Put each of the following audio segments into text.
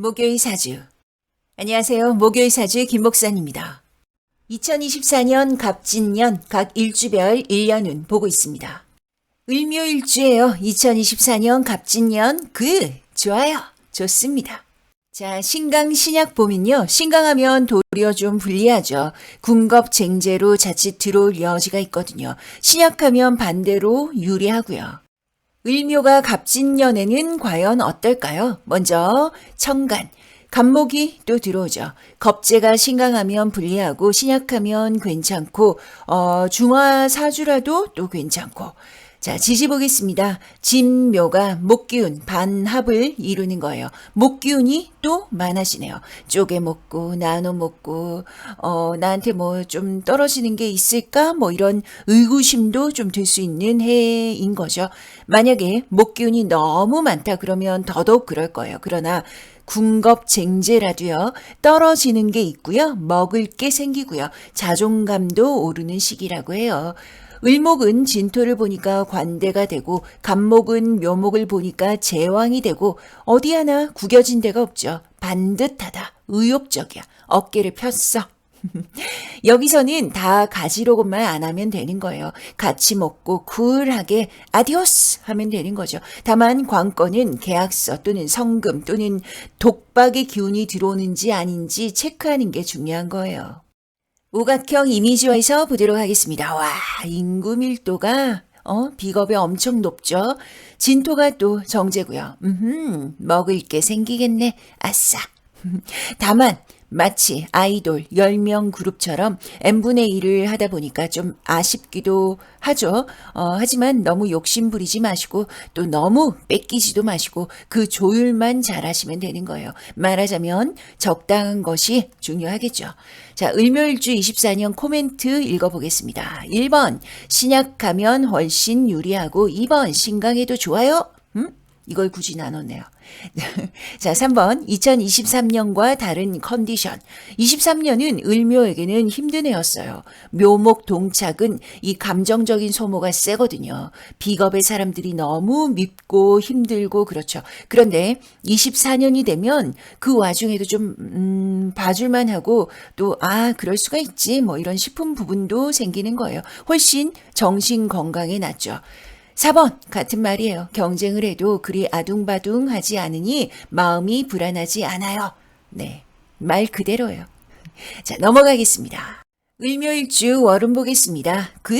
목요일 사주. 안녕하세요. 목요일 사주 김목산입니다. 2024년 갑진년 각 일주별 1년운 보고 있습니다. 을묘일주예요. 2024년 갑진년 그 좋아요. 좋습니다. 자, 신강 신약 보면요. 신강하면 도리어 좀 불리하죠. 군겁쟁제로 자칫 들어올 여지가 있거든요. 신약하면 반대로 유리하고요. 을묘가 갑진년에는 과연 어떨까요? 먼저 청간, 간목이 또 들어오죠. 겁재가 신강하면 불리하고 신약하면 괜찮고 어, 중화 사주라도 또 괜찮고 자, 지지 보겠습니다. 진묘가 목기운 반합을 이루는 거예요. 목기운이 또 많아지네요. 쪼개 먹고 나눠 먹고 어 나한테 뭐 좀 떨어지는 게 있을까? 뭐 이런 의구심도 좀 들 수 있는 해인 거죠. 만약에 목기운이 너무 많다 그러면 더더욱 그럴 거예요. 그러나 군겁쟁제라도요. 떨어지는 게 있고요. 먹을 게 생기고요. 자존감도 오르는 시기라고 해요. 을목은 진토를 보니까 관대가 되고 간목은 묘목을 보니까 제왕이 되고 어디 하나 구겨진 데가 없죠. 반듯하다. 의욕적이야. 어깨를 폈어. 여기서는 다 가지로고만 안 하면 되는 거예요. 같이 먹고 쿨하게 아디오스 하면 되는 거죠. 다만 관건은 계약서 또는 성금 또는 독박의 기운이 들어오는지 아닌지 체크하는 게 중요한 거예요. 우각형 이미지화에서 보도록 하겠습니다. 와, 인구 밀도가 어, 비겁이 엄청 높죠. 진토가 또 정제고요. 음, 먹을 게 생기겠네. 아싸. 다만 마치 아이돌 10명 그룹처럼 n분의 1을 하다 보니까 좀 아쉽기도 하죠. 어, 하지만 너무 욕심 부리지 마시고 또 너무 뺏기지도 마시고 그 조율만 잘 하시면 되는 거예요. 말하자면 적당한 것이 중요하겠죠. 자, 을묘일주 24년 코멘트 읽어보겠습니다. 1번, 신약하면 훨씬 유리하고 2번, 신강해도 좋아요. 음? 이걸 굳이 나눴네요. 자, 3번. 2023년과 다른 컨디션. 23년은 을묘에게는 힘든 해였어요. 묘목 동착은 이 감정적인 소모가 세거든요. 비겁의 사람들이 너무 밉고 힘들고 그렇죠. 그런데 24년이 되면 그 와중에도 좀, 음, 봐줄만 하고 또, 아, 그럴 수가 있지. 뭐 이런 싶은 부분도 생기는 거예요. 훨씬 정신 건강에 낫죠. 4번 같은 말이에요. 경쟁을 해도 그리 아둥바둥하지 않으니 마음이 불안하지 않아요. 네, 말 그대로예요. 자, 넘어가겠습니다. 을묘일주 월운 보겠습니다. 그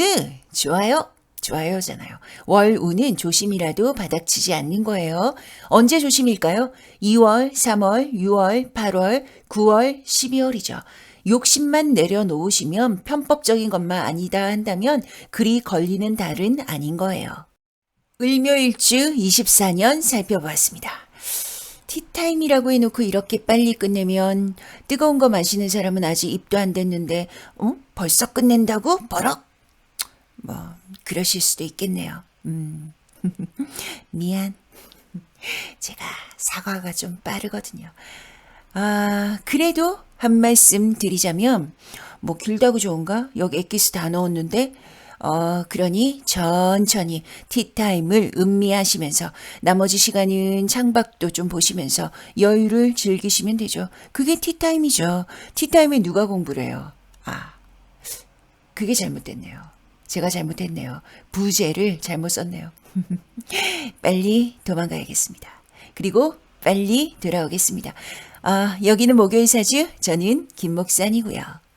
좋아요. 좋아요잖아요. 월운은 조심이라도 바닥치지 않는 거예요. 언제 조심일까요? 2월, 3월, 6월, 8월, 9월, 12월이죠. 욕심만 내려놓으시면 편법적인 것만 아니다 한다면 그리 걸리는 달은 아닌 거예요. 을묘일주 24년 살펴보았습니다. 티타임이라고 해놓고 이렇게 빨리 끝내면 뜨거운 거 마시는 사람은 아직 입도 안 됐는데 어? 벌써 끝낸다고? 버럭? 뭐 그러실 수도 있겠네요. 음. 미안. 제가 사과가 좀 빠르거든요. 아, 그래도 한 말씀 드리자면, 뭐 길다고 좋은가? 여기 엑기스 다 넣었는데, 어, 그러니 천천히 티타임을 음미하시면서 나머지 시간은 창밖도 좀 보시면서 여유를 즐기시면 되죠. 그게 티타임이죠. 티타임에 누가 공부를 해요? 아, 그게 잘못됐네요. 제가 잘못했네요. 부제를 잘못 썼네요. 빨리 도망가야겠습니다. 그리고 빨리 돌아오겠습니다. 아, 여기는 목요일 사주, 저는 김목산이고요.